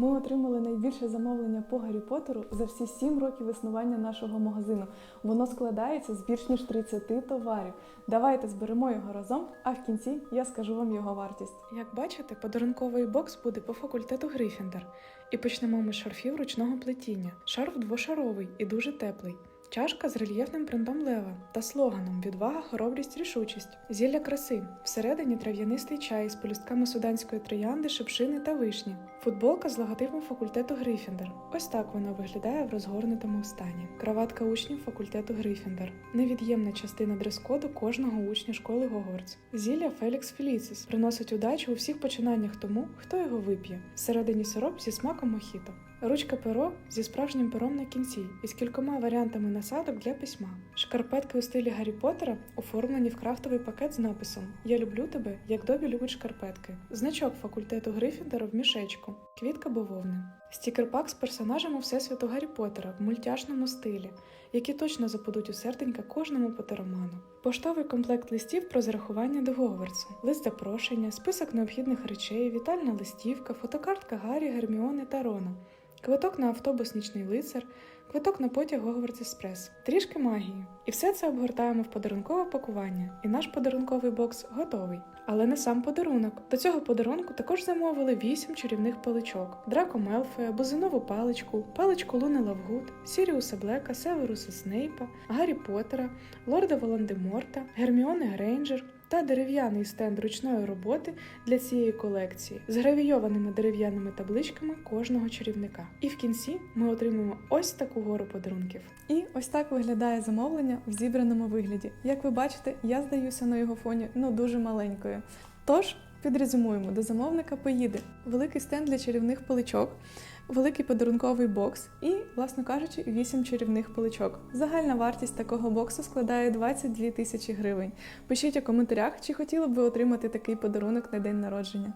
ми отримали найбільше замовлення по Гаррі Поттеру за всі 7 років існування нашого магазину. Воно складається з більш ніж 30 товарів. Давайте зберемо його разом, а в кінці я скажу вам його вартість. Як бачите, подарунковий бокс буде по факультету Грифіндер. І почнемо ми з шарфів ручного плетіння. Шарф двошаровий і дуже теплий. Чашка з рельєфним принтом лева та слоганом Відвага, хоробрість, рішучість. Зілля краси. Всередині трав'янистий чай з полюстками суданської троянди, шипшини та вишні. Футболка з логотипом факультету Грифіндор. Ось так вона виглядає в розгорнутому стані. Краватка учнів факультету Грифіндор. Невід'ємна частина дрес-коду кожного учня школи Гогвартс. Зілля Фелікс Феліцис приносить удачу у всіх починаннях тому, хто його вип'є. Всередині сироп зі смаком мохіто. Ручка перо зі справжнім пером на кінці і з кількома варіантами насадок для письма. Шкарпетки у стилі Гаррі Поттера оформлені в крафтовий пакет з написом Я люблю тебе, як Добі любить шкарпетки. Значок факультету Грифіндора в мішечку, квітка бавовни. Стікерпак з персонажами Всесвіту Гаррі Поттера в мультяшному стилі, які точно западуть у серденька кожному потероману. Поштовий комплект листів про зарахування до Гогвартсу, лист запрошення, список необхідних речей, вітальна листівка, фотокартка Гаррі, Герміони та Рона. Квиток на автобус Нічний лицар, квиток на потяг Гогвартс Еспрес, трішки магії. І все це обгортаємо в подарункове пакування, і наш подарунковий бокс готовий. Але не сам подарунок. До цього подарунку також замовили 8 чарівних паличок: Драко Мелфоя, Бузинову паличку, паличку Луни Лавгуд, Сіріуса Блека, Северуса Снейпа, Гаррі Поттера, Лорда Волан-де-Морта, Герміони Грейнджер та дерев'яний стенд ручної роботи для цієї колекції з гравійованими дерев'яними табличками кожного чарівника. І в кінці ми отримаємо ось таку гору подарунків. І ось так виглядає замовлення в зібраному вигляді. Як ви бачите, я здаюся на його фоні ну дуже маленькою. Тож підрезюмуємо, до замовника поїде великий стенд для чарівних паличок, великий подарунковий бокс і, власно кажучи, 8 чарівних паличок. Загальна вартість такого боксу складає 22 тисячі гривень. Пишіть у коментарях, чи хотіли б ви отримати такий подарунок на день народження.